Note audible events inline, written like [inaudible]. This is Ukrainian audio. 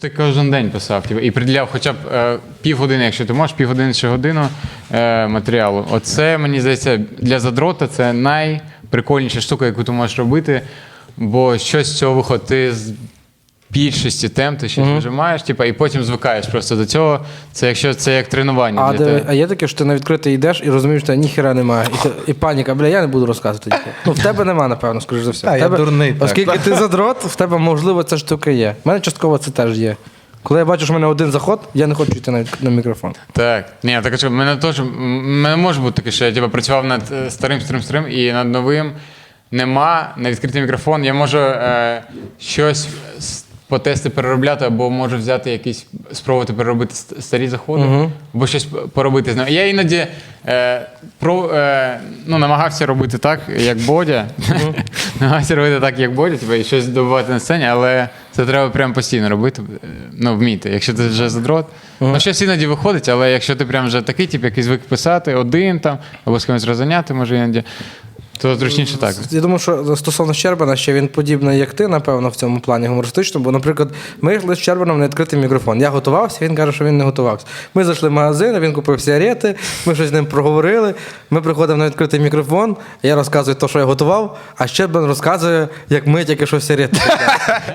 Ти кожен день писав, типу, і приділяв хоча б е, півгодини, якщо ти можеш, півгодини чи годину е, матеріалу. Оце, мені здається, для задрота це найприкольніша штука, яку ти можеш робити, бо щось з цього виходить. Ти більшості тем ти щось вижимаєш, типу, і потім звикаєш просто до цього. Це якщо це як тренування А, для тебе. а є таке, що ти на відкритий йдеш і розумієш, що ніхіра немає. І, ти- і паніка, бля, я не буду розказувати. Типу. Ну, в тебе нема, напевно, скоріш за все. Та, В я тебе, дурний, так. Оскільки ти задрот, в тебе, можливо, ця штука є. У мене частково це теж є. Коли я бачу, що в мене один заход, я не хочу йти на, на мікрофон. Так, ні, так що в мене теж м, мене може бути таке, що я типу, працював над е, старим, старим, старим, і над новим нема на відкритий мікрофон. Я можу е, щось потести переробляти, або можу взяти якісь, спробувати переробити старі заходи, або щось поробити з ним. Я іноді е, про, е, ну, намагався робити так, як Бодя. [laughs] намагався робити так, як Бодя, типу, і щось добувати на сцені, але це треба прям постійно робити. е, Ну, вміти. Якщо ти вже задрот. Ну, щось іноді виходить, але якщо ти прям вже такий, тип, який звик писати один там, або з кимось розганяти, може іноді, то зручніше так. Я думаю, що стосовно Щербана, ще він подібний, як ти, напевно, в цьому плані гумористичному. Бо, наприклад, ми йшли з Щербаном на відкритий мікрофон. Я готувався, він каже, що він не готувався. Ми зайшли в магазин, він купив сигарети, ми щось з ним проговорили. Ми приходимо на відкритий мікрофон, я розказую те, що я готував, а Щербан розказує, як ми тільки що сигарети. [laughs]